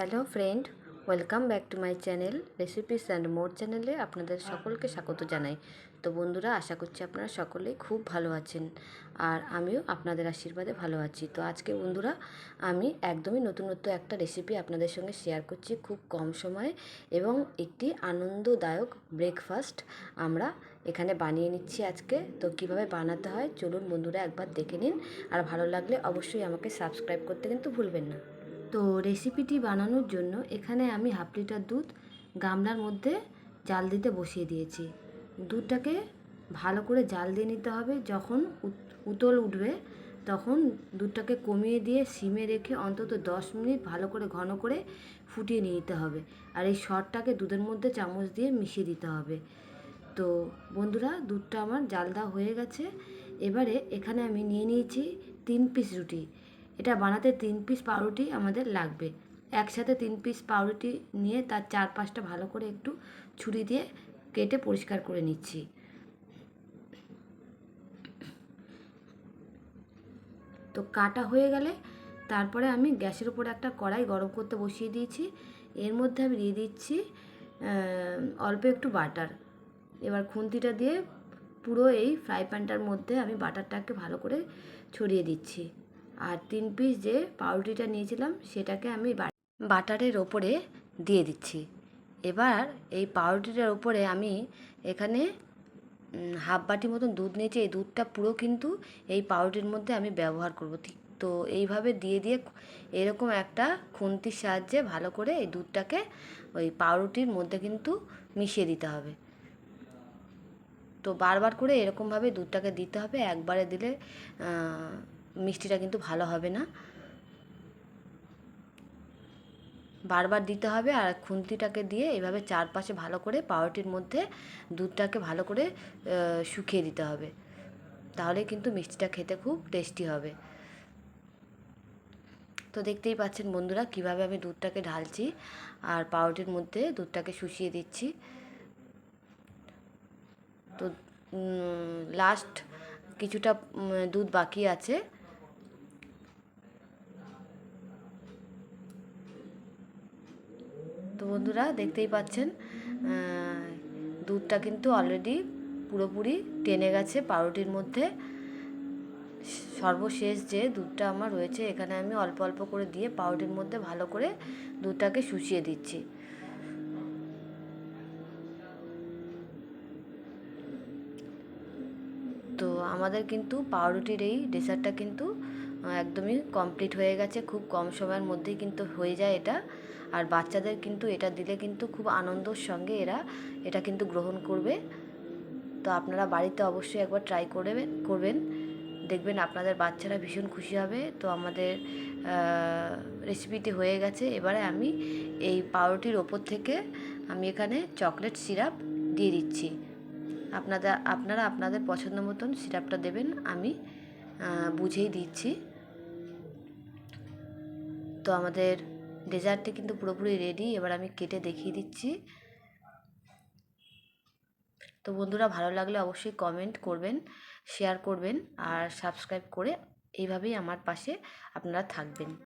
Hello friend welcome back to my channel recipes and more চ্যানেলে আপনাদের সকলকে স্বাগত জানাই। তো বন্ধুরা, আশা করছি আপনারা সকলেই খুব ভালো আছেন আর আমিও আপনাদের আশীর্বাদে ভালো আছি। তো আজকে বন্ধুরা, আমি একদমই নতুনত্ব একটা রেসিপি আপনাদের সঙ্গে শেয়ার করছি খুব কম সময়ে এবং একটি আনন্দদায়ক ব্রেকফাস্ট আমরা এখানে বানিয়ে নিচ্ছি আজকে। তো কীভাবে বানাতে হয়, চলুন বন্ধুরা একবার দেখে নিন। আর ভালো লাগলে অবশ্যই আমাকে সাবস্ক্রাইব করতে কিন্তু ভুলবেন না। তো রেসিপিটি বানানোর জন্য এখানে আমি হাফ লিটার দুধ গামলার মধ্যে জাল দিতে বসিয়ে দিয়েছি। দুধটাকে ভালো করে জাল দিয়ে নিতে হবে। যখন উত- উতল উঠবে তখন দুধটাকে কমিয়ে দিয়ে সিমে রেখে অন্তত দশ মিনিট ভালো করে ঘন করে ফুটিয়ে নিয়ে নিতে হবে। আর এই সরটাকে দুধের মধ্যে চামচ দিয়ে মিশিয়ে দিতে হবে। তো বন্ধুরা, দুধটা আমার জাল দেওয়া হয়ে গেছে। এবারে এখানে আমি নিয়ে নিয়েছি তিন পিস রুটি। এটা বানাতে তিন পিস পাউরুটি আমাদের লাগবে। একসাথে তিন পিস পাউরুটি নিয়ে তার চার পাঁচটা ভালো করে একটু ছুরি দিয়ে কেটে পরিষ্কার করে নিচ্ছি। তো কাটা হয়ে গেলে তারপরে আমি গ্যাসের উপরে একটা কড়াই গরম করতে বসিয়ে দিয়েছি। এর মধ্যে আমি দিয়ে দিচ্ছি অল্প একটু বাটার। এবার খুন্তিটা দিয়ে পুরো এই ফ্রাই প্যানটার মধ্যে আমি বাটারটাকে ভালো করে ছড়িয়ে দিচ্ছি। আর তিন পিস যে পাউরুটিটা নিয়েছিলাম, সেটাকে আমি বাটারের ওপরে দিয়ে দিচ্ছি। এবার এই পাউরুটিটার ওপরে আমি এখানে হাফ বাটি মতন দুধ নিয়েছি। এই দুধটা পুরো কিন্তু এই পাউরুটির মধ্যে আমি ব্যবহার করব। ঠিক তো এইভাবে দিয়ে দিয়ে এরকম একটা খুন্তির সাহায্যে ভালো করে এই দুধটাকে ওই পাউরুটির মধ্যে কিন্তু মিশিয়ে দিতে হবে। তো বারবার করে এরকমভাবে দুধটাকে দিতে হবে। একবারে দিলে মিষ্টিটা কিন্তু ভালো হবে না। বারবার দিতে হবে আর খুন্তিটাকে দিয়ে এভাবে চারপাশে ভালো করে পাউরুটির মধ্যে দুধটাকে ভালো করে শুকিয়ে দিতে হবে। তাহলে কিন্তু মিষ্টিটা খেতে খুব টেস্টি হবে। তো দেখতেই পাচ্ছেন বন্ধুরা কীভাবে আমি দুধটাকে ঢালছি আর পাউরুটির মধ্যে দুধটাকে শুষিয়ে দিচ্ছি। তো লাস্ট কিছুটা দুধ বাকি আছে তো বন্ধুরা, দেখতেই পাচ্ছেন দুধটা কিন্তু অলরেডি পুরোপুরি টেনে গেছে পাউরুটির মধ্যে। সর্বশেষ যে দুধটা আমার রয়েছে, এখানে আমি অল্প অল্প করে দিয়ে পাউরুটির মধ্যে ভালো করে দুধটাকে শুষিয়ে দিচ্ছি। তো আমাদের কিন্তু পাউরুটির এই ডেসার্টটা কিন্তু একদমই কমপ্লিট হয়ে গেছে। খুব কম সময়ের মধ্যেই কিন্তু হয়ে যায় এটা। আর বাচ্চাদের কিন্তু এটা দিলে কিন্তু খুব আনন্দর সঙ্গে এরা এটা কিন্তু গ্রহণ করবে। তো আপনারা বাড়িতে অবশ্যই একবার ট্রাই করবেন করবেন। দেখবেন আপনাদের বাচ্চারা ভীষণ খুশি হবে। তো আমাদের রেসিপিটি হয়ে গেছে। এবারে আমি এই পাউরুটির ওপর থেকে আমি এখানে চকলেট সিরাপ দিয়ে দিচ্ছি। আপনাদের আপনারা আপনাদের পছন্দ মতন সিরাপটা দেবেন। আমি বুঝেই দিচ্ছি। তো আমাদের ডেজার্টটি কিন্তু পুরোপুরি রেডি এবার আমি কেটে দেখিয়ে দিচ্ছি। তো বন্ধুরা, ভালো লাগলে অবশ্যই কমেন্ট করবেন শেয়ার করবেন, আর সাবস্ক্রাইব করে এইভাবেই আমার পাশে আপনারা থাকবেন।